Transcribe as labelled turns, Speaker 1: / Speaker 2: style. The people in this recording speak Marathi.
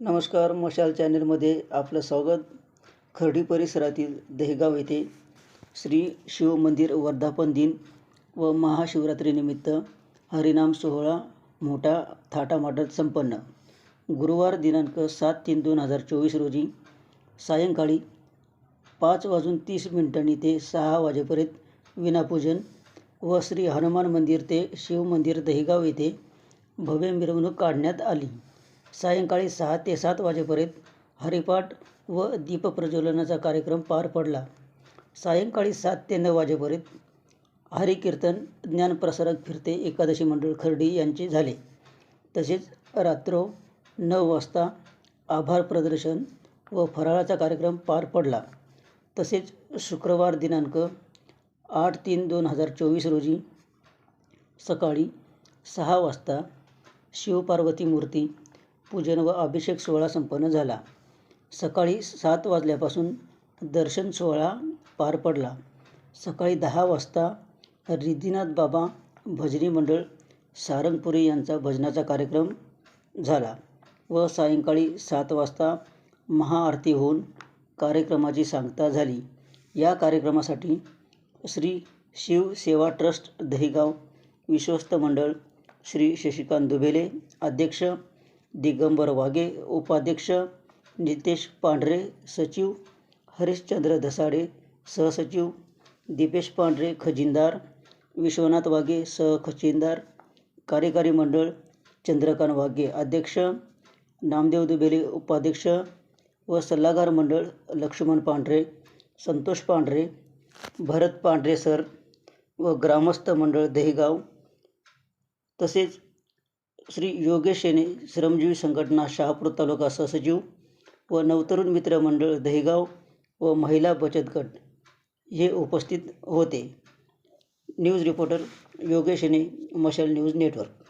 Speaker 1: नमस्कार मशाल चॅनलमध्ये आपलं स्वागत. खर्डी परिसरातील दहेगाव येथे श्री शिवमंदिर वर्धापन दिन व महाशिवरात्रीनिमित्त हरिनाम सोहळा मोठा थाटामाटात संपन्न. गुरुवार दिनांक सात तीन दोन हजार चोवीस रोजी सायंकाळी पाच वाजून तीस मिनिटांनी ते सहा वाजेपर्यंत विनापूजन व श्री हनुमान मंदिर ते शिवमंदिर दहेगाव येथे भव्य मिरवणूक काढण्यात आली. सायंकाळी सहा ते सात वाजेपर्यंत हरिपाठ व दीपप्रज्वलनाचा कार्यक्रम पार पडला. सायंकाळी सात ते नऊ वाजेपर्यंत हरिकीर्तन ज्ञानप्रसारक फिरते एकादशी मंडळ खर्डी यांचे झाले. तसेच रात्र नऊ वाजता आभार प्रदर्शन व फराळाचा कार्यक्रम पार पडला. तसेच शुक्रवार दिनांक आठ तीन दोन हजार चोवीस रोजी सकाळी सहा वाजता शिवपार्वती मूर्ती पूजन व अभिषेक सोहळा संपन्न झाला. सकाळी सात वाजल्यापासून दर्शन सोहळा पार पडला. सकाळी दहा वाजता रिद्धिनाथ बाबा भजनी मंडळ सारंगपुरी यांचा भजनाचा कार्यक्रम झाला व सायंकाळी सात वाजता महाआरती होऊन कार्यक्रमाची सांगता झाली. या कार्यक्रमासाठी श्री शिव सेवा ट्रस्ट दहिगाव विश्वस्त मंडळ श्री शशिकांत दुबेले अध्यक्ष दिगंबर वाघे उपाध्यक्ष नितेश पांढरे सचिव हरिश्चंद्र धसाडे सहसचिव दीपेश पांढरे खजिनदार विश्वनाथ वाघे सहखजिनदार कार्यकारी मंडळ चंद्रकांत वाघे अध्यक्ष नामदेव दुबेले उपाध्यक्ष व सल्लागार मंडळ लक्ष्मण पांढरे संतोष पांढरे भरत पांढरे सर व ग्रामस्थ मंडळ दहेगाव तसेच श्री योगेश येणे श्रमजीवी संघटना शहापूर तालुका सहसचिव व नवतरुण मित्र मंडळ दहेगाव व महिला बचत गट हे उपस्थित होते. न्यूज रिपोर्टर योगेश येणे मशाल न्यूज नेटवर्क.